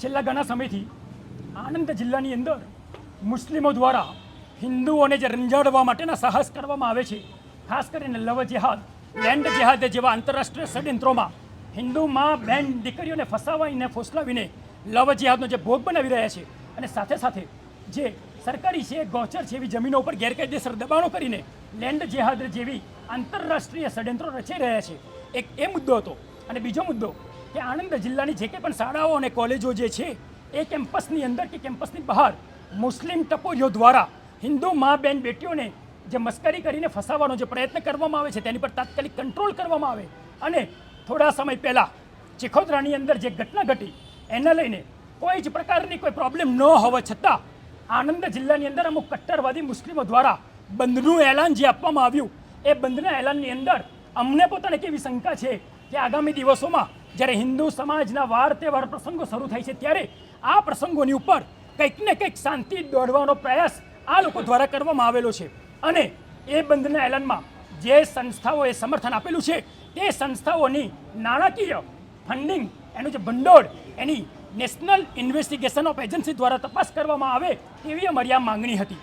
છેલ્લા ઘણા સમયથી આણંદ જિલ્લાની અંદર મુસ્લિમો દ્વારા હિન્દુઓને જે રંજાડવા માટેના સાહસ કરવામાં આવે છે, ખાસ કરીને લવ જેહાદ, લેન્ડ જેહાદ જેવા આંતરરાષ્ટ્રીય ષડયંત્રોમાં હિન્દુ માં, બેન દીકરીઓને ફસાવીને ફોસલાવીને લવ જેહાદનો જે ભોગ બનાવી રહ્યા છે અને સાથે સાથે જે સરકારી છે, ગૌચર એવી જમીનો ઉપર ગેરકાયદેસર દબાણો કરીને લેન્ડ જેહાદ જેવી આંતરરાષ્ટ્રીય ષડયંત્રો રચાઈ રહ્યા છે. એક એ મુદ્દો હતો અને બીજો મુદ્દો કે આણંદ જિલ્લાની જે કંઈ પણ શાળાઓ અને કોલેજો જે છે, એ કેમ્પસની અંદર કે કેમ્પસની બહાર મુસ્લિમ ટપોરીઓ દ્વારા હિન્દુ મા બેન બેટીઓને જે મસ્કરી કરીને ફસાવવાનો જે પ્રયત્ન કરવામાં આવે છે, તેની પર તાત્કાલિક કંટ્રોલ કરવામાં આવે. અને થોડા સમય પહેલાં ચિખોદરાની અંદર જે ઘટના ઘટી, એને લઈને કોઈ જ પ્રકારની કોઈ પ્રોબ્લેમ ન હોવા છતાં આણંદ જિલ્લાની અંદર અમુક કટ્ટરવાદી મુસ્લિમો દ્વારા બંધનું એલાન જે આપવામાં આવ્યું, એ બંધના એલાનની અંદર અમને પોતાને કેવી શંકા છે કે આગામી દિવસોમાં જ્યારે હિન્દુ સમાજના વાર તહેવાર પ્રસંગો શરૂ થાય છે ત્યારે આ પ્રસંગોની ઉપર કંઈક ને કંઈક શાંતિ દોડવાનો પ્રયાસ આ લોકો દ્વારા કરવામાં આવેલો છે. અને એ બંધના એલાનમાં જે સંસ્થાઓએ સમર્થન આપેલું છે તે સંસ્થાઓની નાણાકીય ફંડિંગ એનું જે ભંડોળ, એની નેશનલ ઇન્વેસ્ટિગેશન ઓફ એજન્સી દ્વારા તપાસ કરવામાં આવે તેવી અમારી આ માંગણી હતી.